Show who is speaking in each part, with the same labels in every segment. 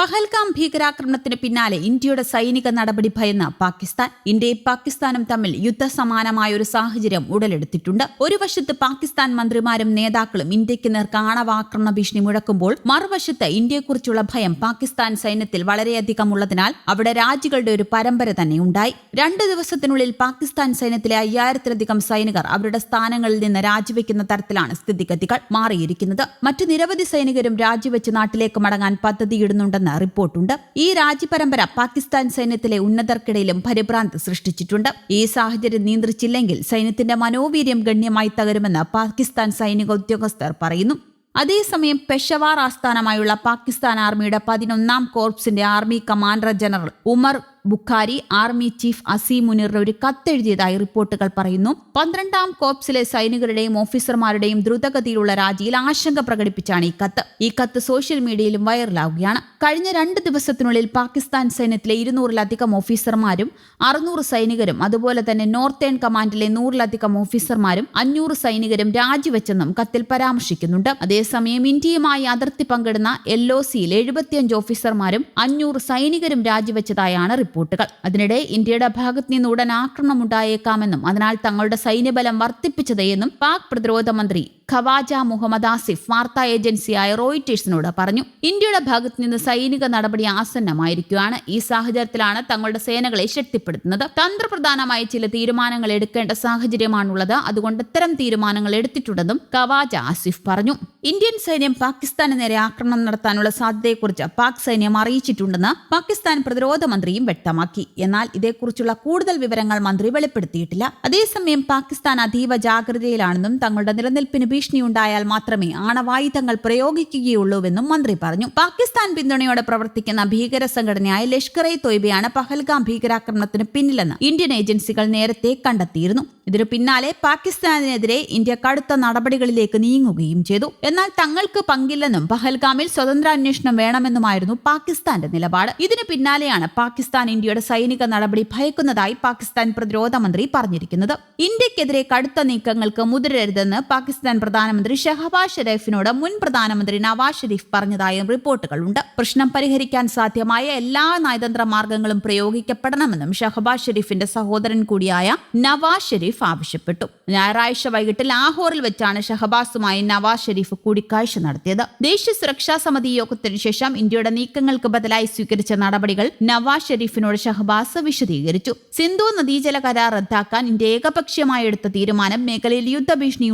Speaker 1: പഹൽഗാം ഭീകരാക്രമണത്തിന് പിന്നാലെ ഇന്ത്യയുടെ സൈനിക നടപടി ഭയന്ന് പാകിസ്ഥാൻ ഇന്ത്യയും പാകിസ്ഥാനും തമ്മിൽ യുദ്ധസമാനമായ ഒരു സാഹചര്യം ഉടലെടുത്തിട്ടുണ്ട്. ഒരു വശത്ത് പാകിസ്ഥാൻ മന്ത്രിമാരും നേതാക്കളും ഇന്ത്യയ്ക്ക് നേർക്ക് ആണവാക്രമണ ഭീഷണി മുഴക്കുമ്പോൾ മറുവശത്ത് ഇന്ത്യയെക്കുറിച്ചുള്ള ഭയം പാകിസ്ഥാൻ സൈന്യത്തിൽ വളരെയധികം ഉള്ളതിനാൽ അവിടെ രാജികളുടെ ഒരു പരമ്പര തന്നെ ഉണ്ടായി. രണ്ട് ദിവസത്തിനുള്ളിൽ പാകിസ്ഥാൻ സൈന്യത്തിലെ അയ്യായിരത്തിലധികം സൈനികർ അവരുടെ സ്ഥാനങ്ങളിൽ നിന്ന് രാജിവെക്കുന്ന തരത്തിലാണ് സ്ഥിതിഗതികൾ മാറിയിരിക്കുന്നത്. മറ്റു നിരവധി സൈനികരും രാജിവെച്ച് നാട്ടിലേക്ക് മടങ്ങാൻ പദ്ധതിയിടുന്നുണ്ടെന്ന് റിപ്പോർട്ടുണ്ട്. ഈ രാജ്യപരമ്പര പാകിസ്ഥാൻ സൈന്യത്തിലെ ഉന്നതർക്കിടയിലും പരിഭ്രാന്തി സൃഷ്ടിച്ചിട്ടുണ്ട്. ഈ സാഹചര്യം നിയന്ത്രിച്ചില്ലെങ്കിൽ സൈന്യത്തിന്റെ മനോവീര്യം ഗണ്യമായി തകരുമെന്ന് പാകിസ്ഥാൻ സൈനിക ഉദ്യോഗസ്ഥർ പറയുന്നു. അതേസമയം പെഷവാർ ആസ്ഥാനമായുള്ള പാകിസ്ഥാൻ ആർമിയുടെ പതിനൊന്നാം കോർപ്സിന്റെ army commander general Umar Bukhari army chief Asim മുനീറിന് ഒരു കത്തെഴുതിയതായി റിപ്പോർട്ടുകൾ പറയുന്നു. പന്ത്രണ്ടാം കോപ്സിലെ സൈനികരുടെയും ഓഫീസർമാരുടെയും ദ്രുതഗതിയിലുള്ള രാജിയിൽ ആശങ്ക പ്രകടിപ്പിച്ചാണ് ഈ കത്ത്. ഈ കത്ത് സോഷ്യൽ മീഡിയയിലും വൈറലാവുകയാണ്. കഴിഞ്ഞ രണ്ട് ദിവസത്തിനുള്ളിൽ പാകിസ്ഥാൻ സൈന്യത്തിലെ ഇരുന്നൂറിലധികം ഓഫീസർമാരും അറുന്നൂറ് സൈനികരും അതുപോലെ തന്നെ നോർത്തേൺ കമാൻഡിലെ നൂറിലധികം ഓഫീസർമാരും അഞ്ഞൂറ് സൈനികരും രാജിവെച്ചെന്നും കത്തിൽ പരാമർശിക്കുന്നുണ്ട്. അതേസമയം ഇന്ത്യയുമായി അതിർത്തി പങ്കിടുന്ന എൽ ഒ സിയിൽ എഴുപത്തിയഞ്ച് ഓഫീസർമാരും അഞ്ഞൂറ് സൈനികരും രാജിവെച്ചതായാണ് റിപ്പോർട്ടുകൾ അതിനിടെ ഇന്ത്യയുടെ ഭാഗത്ത് നിന്ന് ഉടൻ ആക്രമണം ഉണ്ടായേക്കാമെന്നും അതിനാൽ തങ്ങളുടെ സൈന്യബലം വർദ്ധിപ്പിച്ചതെന്നും പാക് പ്രതിരോധ മന്ത്രി ഖവാജ മുഹമ്മദ് ആസിഫ് വാർത്താ ഏജൻസിയായ റോയിറ്റേഴ്സിനോട് പറഞ്ഞു. ഇന്ത്യയുടെ ഭാഗത്ത് നിന്ന് സൈനിക നടപടി ആസന്നമായിരിക്കുകയാണ്. ഈ സാഹചര്യത്തിലാണ് തങ്ങളുടെ സേനകളെ ശക്തിപ്പെടുത്തുന്നത്. തന്ത്രപ്രധാനമായ ചില തീരുമാനങ്ങൾ എടുക്കേണ്ട സാഹചര്യമാണുള്ളത്. അതുകൊണ്ട് ഇത്തരം തീരുമാനങ്ങൾ എടുത്തിട്ടുണ്ടെന്നും ഖവാജ ആസിഫ് പറഞ്ഞു. ഇന്ത്യൻ സൈന്യം പാകിസ്ഥാന് നേരെ ആക്രമണം നടത്താനുള്ള സാധ്യതയെക്കുറിച്ച് പാക് സൈന്യം അറിയിച്ചിട്ടുണ്ടെന്ന് പാകിസ്ഥാൻ പ്രതിരോധ മന്ത്രിയും വ്യക്തമാക്കി. എന്നാൽ ഇതേക്കുറിച്ചുള്ള കൂടുതൽ വിവരങ്ങൾ മന്ത്രി വെളിപ്പെടുത്തിയിട്ടില്ല. അതേസമയം പാകിസ്ഥാൻ അതീവ ജാഗ്രതയിലാണെന്നും തങ്ങളുടെ നിലനിൽപ്പിന് ഭീഷണിയുണ്ടായാൽ മാത്രമേ ആണവായുധങ്ങൾ പ്രയോഗിക്കുകയുള്ളൂവെന്നും മന്ത്രി പറഞ്ഞു. പാകിസ്ഥാൻ പിന്തുണയോടെ പ്രവർത്തിക്കുന്ന ഭീകര സംഘടനയായ ലഷ്കർ ഇ തൊയ്ബയാണ് പഹൽഗാം ഭീകരാക്രമണത്തിന് പിന്നിലെന്ന് ഇന്ത്യൻ ഏജൻസികൾ നേരത്തെ കണ്ടെത്തിയിരുന്നു. ഇതിനു പിന്നാലെ പാകിസ്ഥാനെതിരെ ഇന്ത്യ കടുത്ത നടപടികളിലേക്ക് നീങ്ങുകയും ചെയ്തു. എന്നാൽ തങ്ങൾക്ക് പങ്കില്ലെന്നും പഹൽഗാമിൽ സ്വതന്ത്രാന്വേഷണം വേണമെന്നുമായിരുന്നു പാകിസ്ഥാന്റെ നിലപാട്. ഇതിനു പിന്നാലെയാണ് പാകിസ്ഥാൻ ഇന്ത്യയുടെ സൈനിക നടപടി ഭയക്കുന്നതായി പാകിസ്ഥാൻ പ്രതിരോധ മന്ത്രി പറഞ്ഞിരിക്കുന്നത്. ഇന്ത്യക്കെതിരെ കടുത്ത നീക്കങ്ങൾക്ക് മുതിരരുതെന്ന് പാകിസ്ഥാൻ പ്രധാനമന്ത്രി ഷഹബാസ് ഷെരീഫിനോട് മുൻ പ്രധാനമന്ത്രി നവാസ് ഷെരീഫ് പറഞ്ഞതായും റിപ്പോർട്ടുകളുണ്ട്. പ്രശ്നം പരിഹരിക്കാൻ സാധ്യമായ എല്ലാ നയതന്ത്ര മാർഗങ്ങളും പ്രയോഗിക്കപ്പെടണമെന്നും ഷഹബാസ് ഷെരീഫിന്റെ സഹോദരൻ കൂടിയായ നവാസ് ഷെരീഫ് ആവശ്യപ്പെട്ടു. ഞായറാഴ്ച വൈകിട്ട് ലാഹോറിൽ വെച്ചാണ് ഷഹബാസുമായി നവാസ് ഷെരീഫ് കൂടിക്കാഴ്ച നടത്തിയത്. ദേശീയ സുരക്ഷാ സമിതി യോഗത്തിനു ശേഷം ഇന്ത്യയുടെ നീക്കങ്ങൾക്ക് ബദലായി സ്വീകരിച്ച നടപടികൾ നവാസ് ഷെരീഫിനോട് ഷഹബാസ് വിശദീകരിച്ചു. സിന്ധു നദീജല കരാർ റദ്ദാക്കാൻ ഇന്ത്യ ഏകപക്ഷീയമായി എടുത്ത തീരുമാനം മേഖലയിൽ യുദ്ധഭീഷണി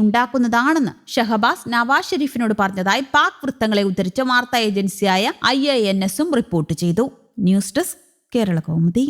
Speaker 1: ഉണ്ടാക്കുന്നതാണെന്ന് ഷഹബാസ് നവാസ് ഷെരീഫിനോട് പറഞ്ഞതായി പാക് വൃത്തങ്ങളെ ഉദ്ധരിച്ച വാർത്താ ഏജൻസിയായ ഐ എ എൻ എസും റിപ്പോർട്ട് ചെയ്തു. News desk Kerala Kaumudi